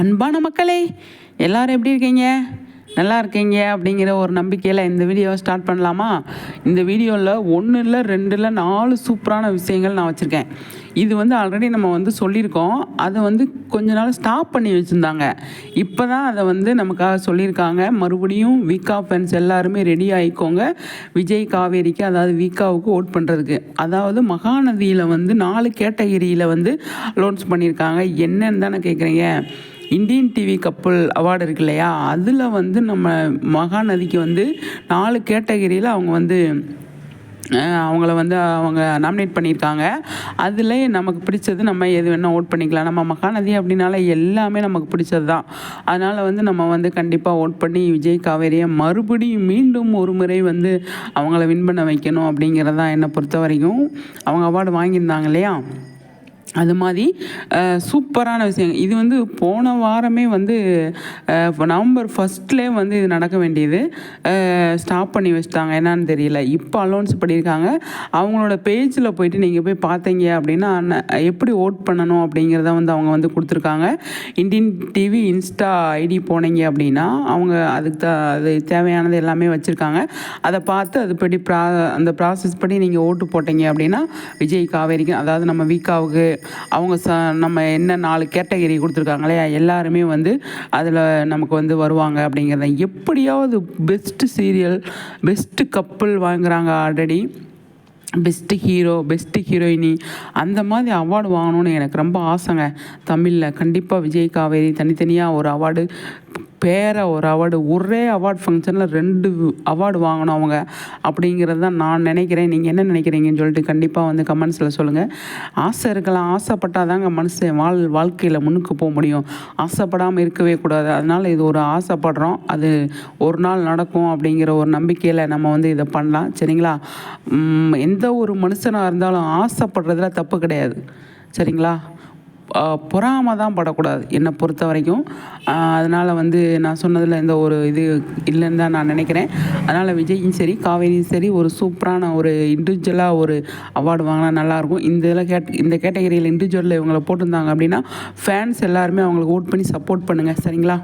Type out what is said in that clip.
அன்பான மக்களே எல்லாரும் எப்படி இருக்கீங்க? நல்லா இருக்கீங்க அப்படிங்கிற ஒரு நம்பிக்கையில் இந்த வீடியோவை ஸ்டார்ட் பண்ணலாமா? இந்த வீடியோவில் ஒன்று இல்லை ரெண்டு இல்லை நாலு சூப்பரான விஷயங்கள் நான் வச்சுருக்கேன். இது வந்து ஆல்ரெடி நம்ம வந்து சொல்லியிருக்கோம். அதை வந்து கொஞ்ச நாள் ஸ்டாப் பண்ணி வச்சுருந்தாங்க. இப்போ தான் அதை வந்து நமக்காக சொல்லியிருக்காங்க. மறுபடியும் வீக்கா ஃபேன்ஸ் எல்லாருமே ரெடி ஆகிக்கோங்க விஜய் காவேரிக்கு அதாவது வீக்காவுக்கு ஓட் பண்ணுறதுக்கு அதாவது மகாநதியில் வந்து நாலு கேட்டகிரியில் வந்து லோன்ஸ் பண்ணியிருக்காங்க. என்னன்னு தானே கேட்குறீங்க இந்தியன் டிவி கப்பல் அவார்டு இருக்கு இல்லையா? அதில் வந்து நம்ம மகாநதிக்கு வந்து நாலு கேட்டகரியில் அவங்க வந்து அவங்கள வந்து அவங்க நாமினேட் பண்ணியிருக்காங்க. அதில் நமக்கு பிடிச்சது நம்ம எது வேணால் ஓட் பண்ணிக்கலாம். நம்ம மகாநதி அப்படின்னால எல்லாமே நமக்கு பிடிச்சது தான் அதனால் வந்து நம்ம வந்து கண்டிப்பாக ஓட் பண்ணி விஜய் காவேரியை மறுபடியும் மீண்டும் ஒரு முறை வந்து அவங்கள வின் பண்ண வைக்கணும் அப்படிங்கிறதான் என்னை பொறுத்த வரைக்கும் அவங்க அவார்டு வாங்கியிருந்தாங்க இல்லையா? அது மாதிரி சூப்பரான விஷயம் இது வந்து போன வாரமே வந்து நவம்பர் ஃபஸ்ட்லே வந்து இது நடக்க வேண்டியது. ஸ்டாப் பண்ணி வச்சிட்டாங்க. என்னான்னு தெரியல. இப்போ அலௌன்ஸ் பண்ணியிருக்காங்க. அவங்களோட பேஜில் போயிட்டு நீங்கள் போய் பார்த்தீங்க அப்படின்னா எப்படி ஓட் பண்ணணும் அப்படிங்கிறத வந்து அவங்க வந்து கொடுத்துருக்காங்க. இந்தியன் டிவி இன்ஸ்டா ஐடி போனீங்க அப்படின்னா அவங்க அதுக்கு த அது தேவையானது எல்லாமே வச்சுருக்காங்க. அதை பார்த்து அதுபடி ப்ரா அந்த ப்ராசஸ் படி நீங்கள் ஓட்டு போட்டீங்க அப்படின்னா விஜய் காவேரிக்கு அதாவது நம்ம வீக்காவுக்கு அவங்க ச நம்ம என்ன நாலு கேட்டகரி கொடுத்துருக்காங்களே எல்லாருமே வந்து அதில் நமக்கு வந்து வருவாங்க அப்படிங்கிறத. எப்படியாவது பெஸ்ட்டு சீரியல் பெஸ்ட்டு கப்பல் வாங்குறாங்க ஆல்ரெடி பெஸ்ட்டு ஹீரோ பெஸ்ட்டு ஹீரோயினி அந்த மாதிரி அவார்டு வாங்கணும்னு எனக்கு ரொம்ப ஆசைங்க. தமிழில் கண்டிப்பாக விஜய் காவேரி தனித்தனியாக ஒரு அவார்டு பேர ஒரு அவார்டு ஒரே அவார்ட் ஃபங்க்ஷனில் ரெண்டு அவார்டு வாங்கணும் அவங்க. அப்படிங்கிறது தான் நான் நினைக்கிறேன். நீங்கள் என்ன நினைக்கிறீங்கன்னு சொல்லிட்டு கண்டிப்பாக வந்து கமெண்ட்ஸில் சொல்லுங்கள் ஆசை இருக்கலாம். ஆசைப்பட்டால் தாங்க மனுஷன் வாழ் வாழ்க்கையில் முன்னுக்கு போக முடியும். ஆசைப்படாமல் இருக்கவே கூடாது. அதனால் இது ஒரு ஆசைப்படுறோம். அது ஒரு நாள் நடக்கும் அப்படிங்கிற ஒரு நம்பிக்கையில் நம்ம வந்து இதை பண்ணலாம். சரிங்களா? எந்த ஒரு மனுஷனாக இருந்தாலும் ஆசைப்படுறதுல தப்பு கிடையாது. சரிங்களா? பொறாமை தான் படக்கூடாது. என்னை பொறுத்த வரைக்கும். அதனால் வந்து நான் சொன்னதில் எந்த ஒரு இது இல்லைன்னு தான் நான் நினைக்கிறேன். அதனால் விஜயும் சரி காவேரியும் சரி ஒரு சூப்பரான ஒரு இண்டிவிஜுவலாக ஒரு அவார்டு வாங்கினா நல்லாயிருக்கும். இந்த இதில் கேட் இந்த கேட்டகரியில் இண்டிவிஜுவலில் இவங்களை போட்டிருந்தாங்க அப்படின்னா ஃபேன்ஸ் எல்லாருமே அவங்களுக்கு ஓட் பண்ணி சப்போர்ட் பண்ணுங்கள் சரிங்களா?